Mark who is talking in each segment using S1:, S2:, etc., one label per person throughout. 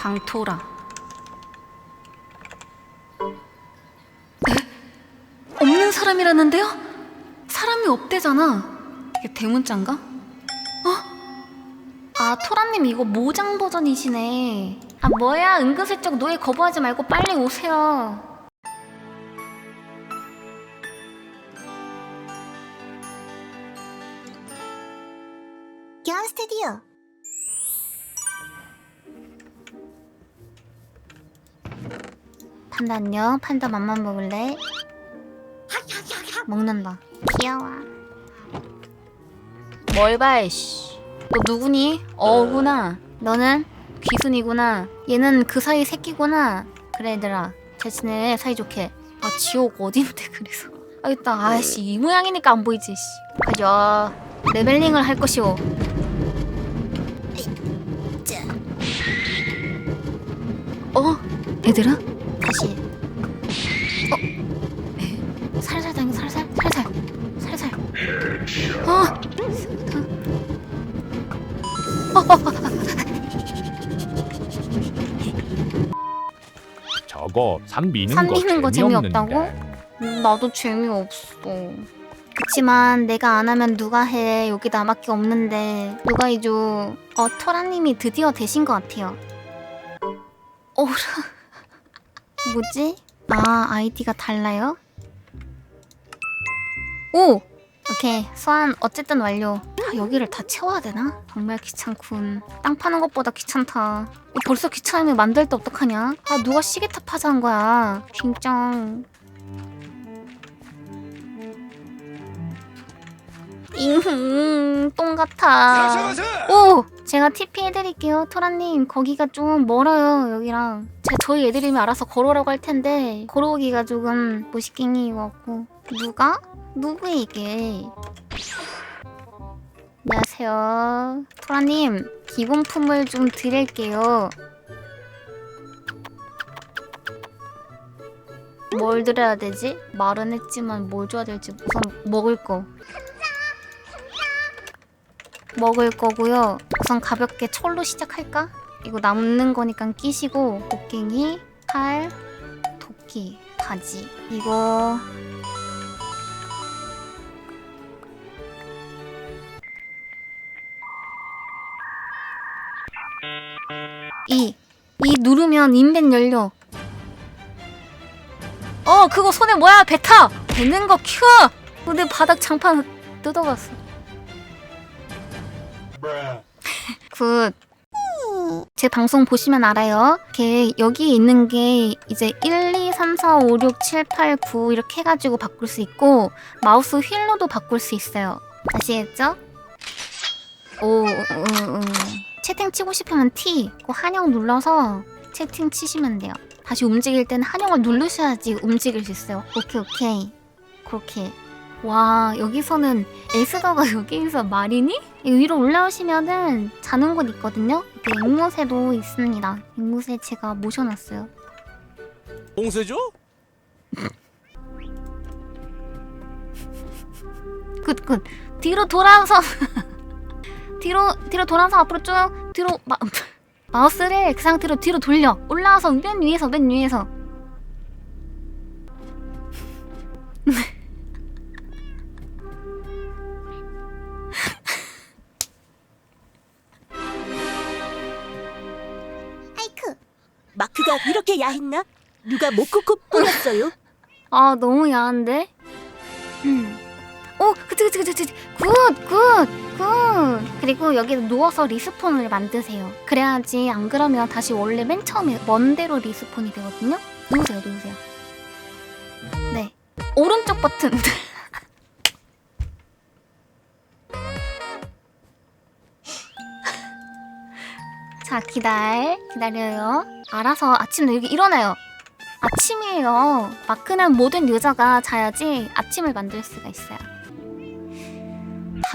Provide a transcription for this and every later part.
S1: 방토라. 에? 없는 사람이라는데요? 사람이 없대잖아. 이게 대문자인가? 어? 아, 토라님 이거 모장 버전이시네. 아, 뭐야. 은근슬쩍 노예 거부하지 말고 빨리 오세요.
S2: 기원 스튜디오
S1: 판다 안녕. 판다 맘만 먹을래? 먹는다. 귀여워. 뭘 봐, 씨. 너 누구니? 어구나. 너는 귀순이구나. 얘는 그 사이 새끼구나. 그래, 얘들아. 잘 지내. 사이좋게. 아, 지옥 어딘데, 그래서. 아, 있다. 아씨, 이 모양이니까 안 보이지, 씨. 가자. 레벨링을 할 것이오.
S2: 자
S1: 어? 얘들아? 다시 어? 에, 살살 당겨 살살 살살 살살 어?
S3: 저거 산 미는 산거
S1: 미는 거
S3: 재미없는데.
S1: 재미없다고? 음, 나도 재미없어 그치만 내가 안 하면 누가 해 여기 나밖에 없는데 누가 해줘 어 토라님이 드디어 되신 것 같아요 어라 뭐지? 아 아이디가 달라요? 오! 오케이 소환 어쨌든 완료 아, 여기를 다 채워야 되나? 정말 귀찮군 땅 파는 것보다 귀찮다 어, 벌써 귀찮으면 만들 때 어떡하냐? 아 누가 시계탑 하자는 거야 진짜 잉, 똥 같아. 오! 제가 TP 해드릴게요. 토라님, 거기가 좀 멀어요, 여기랑. 제, 저희 애들이면 알아서 걸어오라고 할 텐데, 걸어오기가 조금 무식갱이인 것 같고. 누가? 누구 이게? 안녕하세요. 토라님, 기본품을 좀 드릴게요. 뭘 드려야 되지? 말은 했지만 뭘 줘야 될지 우선 먹을 거. 먹을 거고요. 우선 가볍게 철로 시작할까? 이거 남는 거니까 끼시고 곡괭이, 칼, 도끼, 바지. 이거 이. 이 누르면 인벤 열려. 어, 그거 손에 뭐야? 배 타! 되는 거 큐! 근데 바닥 장판 뜯어갔어. 굿. 제 방송 보시면 알아요. 이렇게 여기 있는 게 이제 1, 2, 3, 4, 5, 6, 7, 8, 9 이렇게 해가지고 바꿀 수 있고 마우스 휠로도 바꿀 수 있어요. 아시겠죠? 오, 음, 음. 채팅 치고 싶으면 T, 그 한영 눌러서 채팅 치시면 돼요. 다시 움직일 때는 한영을 누르셔야지 움직일 수 있어요. 오케이, 오케이. 그렇게. 와, 여기서는 에스더가 여기서 말이니? 이 위로 올라오시면은 자는 곳 있거든요. 그 앵무새도 있습니다. 앵무새 제가 모셔놨어요.
S4: 봉쇄죠?
S1: 굿, 굿. 뒤로 돌아서 뒤로 뒤로 돌아서 앞으로 쭉 뒤로 마, 마우스를 그 상태로 뒤로 돌려 올라와서 맨 위에서 맨 위에서
S2: 마크가 이렇게 야했나? 누가 모코코 뿌렸어요?
S1: 아 너무 야한데? 음. 오 그치 그치 그치 그치. 굿굿굿. 그리고 여기 누워서 리스폰을 만드세요. 그래야지 안 그러면 다시 원래 맨 처음에 먼대로 리스폰이 되거든요. 누우세요 누우세요. 네. 오른쪽 버튼 자 기다려 기다려요 알아서 아침 여기 일어나요 아침이에요. 마크는 모든 유저가 자야지 아침을 만들 수가 있어요.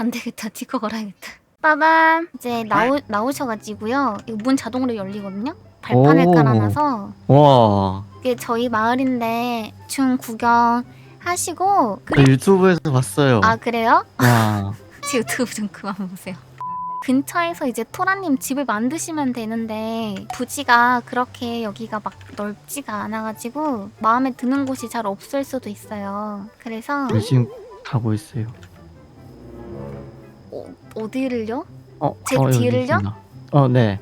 S1: 안 되겠다. 티커 걸어야겠다. 빠밤. 이제 나오, 나오셔가지고요. 이거 문 자동으로 열리거든요. 발판을
S5: 오.
S1: 깔아놔서
S5: 와,
S1: 이게 저희 마을인데 중 구경 하시고
S5: 저 유튜브에서 봤어요.
S1: 아 그래요?
S5: 와,
S1: 제 유튜브 좀 그만 보세요. 근처에서 이제 토라님 집을 만드시면 되는데 부지가 그렇게 여기가 막 넓지가 않아가지고 마음에 드는 곳이 잘 없을 수도 있어요. 그래서
S3: 네, 지금 가고 있어요.
S1: 어, 어디를요?
S3: 어,
S1: 제
S3: 어, 여기
S1: 뒤를요?
S3: 있습니다. 어, 네.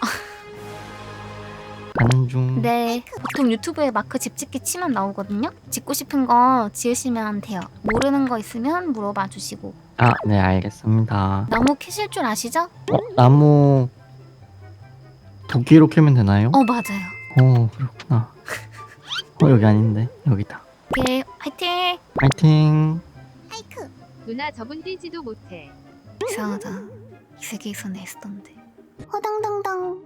S3: 가는 중.
S1: 네, 보통 유튜브에 마크 집 짓기 치면 나오거든요. 짓고 싶은 거 지으시면 돼요. 모르는 거 있으면 물어봐 주시고.
S3: 아, 네, 알겠습니다.
S1: 나무 캐실 줄 아시죠?
S3: 어, 나무 도끼로 캐면 되나요?
S1: 어, 맞아요.
S3: 어, 그렇구나. 어, 여기 아닌데. 여기다.
S1: 오케이, 화이팅!
S3: 파이팅.
S2: 하이크.
S5: 누나 저분 뛰지도 못해.
S1: 이상하다. 이 세계에서 내스던데.
S2: 호당당당.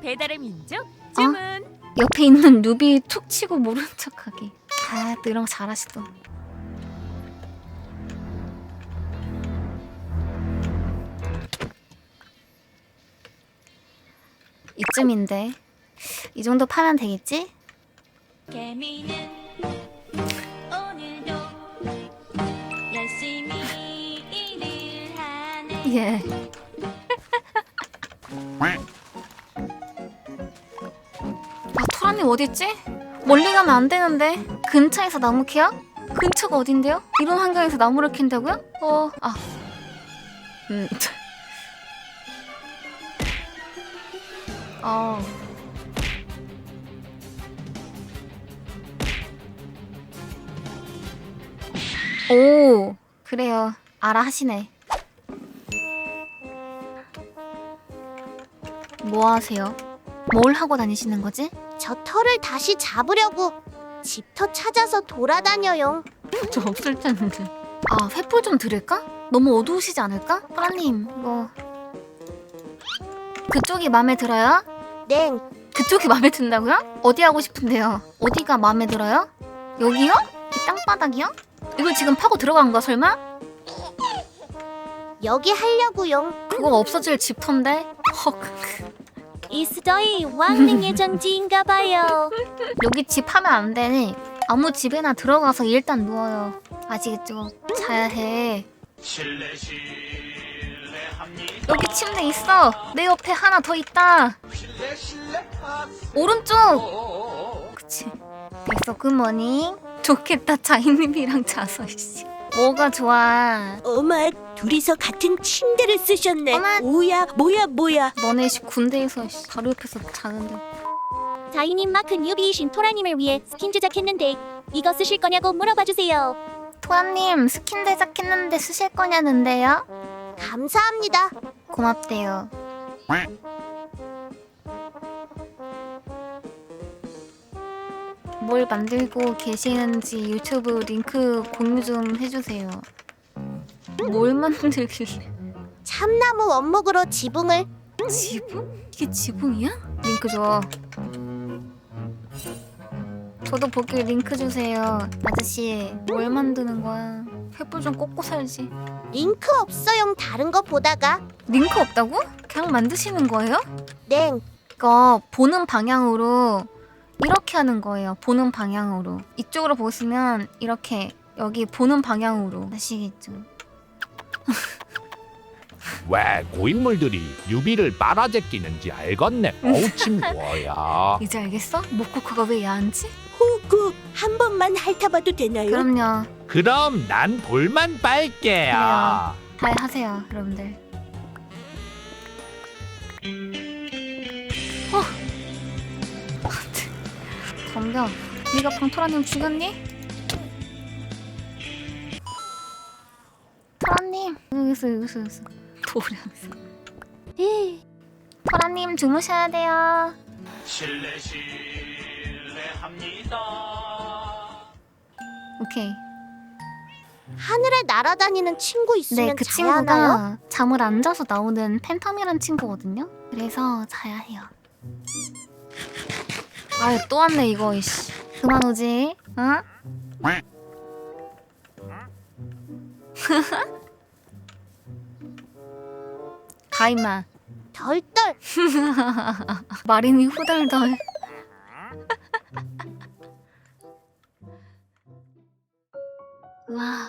S6: 배달의 민족
S1: 어?
S6: 주문.
S1: 옆에 있는 누비 툭 치고 모른 척하기. 아, 거 잘하시더. 이쯤인데 이 정도 파면 되겠지?
S6: 개미는 오늘도 열심히 일을 하네.
S1: 예. 아 토라님 어딨지? 멀리 가면 안 되는데 근처에서 나무 캐야? 근처가 어딘데요? 이런 환경에서 나무를 캔다고요? 어, 아, 음, 어. 오, 그래요. 알아 하시네. 뭐 하세요? 뭘 하고 다니시는 거지?
S2: 저 털을 다시 잡으려고 집터 찾아서 돌아다녀요.
S1: 저 없을 텐데. 아, 횃불 좀 드릴까? 너무 어두우시지 않을까? 파라님, 이거. 그쪽이 마음에 들어요?
S2: 네.
S1: 그쪽이 마음에 든다고요? 어디 하고 싶은데요? 어디가 마음에 들어요? 여기요? 이 땅바닥이요? 이거 지금 파고 들어간 거 설마?
S2: 여기 하려고요.
S1: 그거 없어질 집터인데? 헉,
S2: 이스저이 왕릉 예정지인가 봐요.
S1: 여기 집 하면 안 되니 아무 집에나 들어가서 일단 누워요. 아시겠죠? 자야 해. 여기 침대 있어. 내 옆에 하나 더 있다. 오른쪽. 그치. 됐어. 굿모닝. 좋겠다. 자이님이랑 자서 씨. 뭐가 좋아?
S2: 어마, 둘이서 같은 침대를 쓰셨네.
S1: 어머.
S2: 뭐야, 뭐야, 뭐야.
S1: 너네 씨 군대에서 씨, 바로 옆에서 자는데.
S2: 자이님 마크 뉴비이신 토라님을 위해 스킨 제작했는데 이거 쓰실 거냐고 물어봐 주세요.
S1: 토아님 스킨 제작했는데 쓰실 거냐는데요?
S2: 감사합니다.
S1: 고맙대요. 뭘 만들고 계시는지 유튜브 링크 공유 좀 해주세요. 뭘 만들길래?
S2: 참나무 원목으로 지붕을
S1: 지붕? 이게 지붕이야? 링크 줘. 저도 보기 링크 주세요. 아저씨, 뭘 만드는 거야? 횃불 좀 꽂고 살지.
S2: 링크 없어용 다른 거 보다가
S1: 링크 없다고? 그냥 만드시는 거예요?
S2: 네.
S1: 이거 보는 방향으로 이렇게 하는 거예요. 보는 방향으로. 이쪽으로 보시면 이렇게 여기 보는 방향으로 아시겠죠?
S7: 왜 고인물들이 유비를 빨아제끼는지 알겠네. 어우 침 뭐야.
S1: 이제 알겠어? 모코코가 왜 야한지?
S2: 호구 한 번만 핥아봐도 되나요?
S1: 그럼요.
S7: 그럼 난 돌만 빨게요.
S1: 잘 하세요, 여러분들. 어. 덤벼. 네가 방토라님 죽였니? 토라님 여기 있어 여기 있어 여기 있어. 도량서. 토라님 주무셔야 돼요.
S7: 실례 실례합니다.
S1: 오케이.
S2: 하늘에 날아다니는 친구 있으면
S1: 네, 그
S2: 자야 하나요?
S1: 친구가 잠을 안 자서 나오는 팬텀이란 친구거든요. 그래서 자야 해요. 아유 또 왔네 이거 이씨. 그만 오지. 응? 가 임마.
S2: 덜덜
S1: 마린이 후덜덜. 와,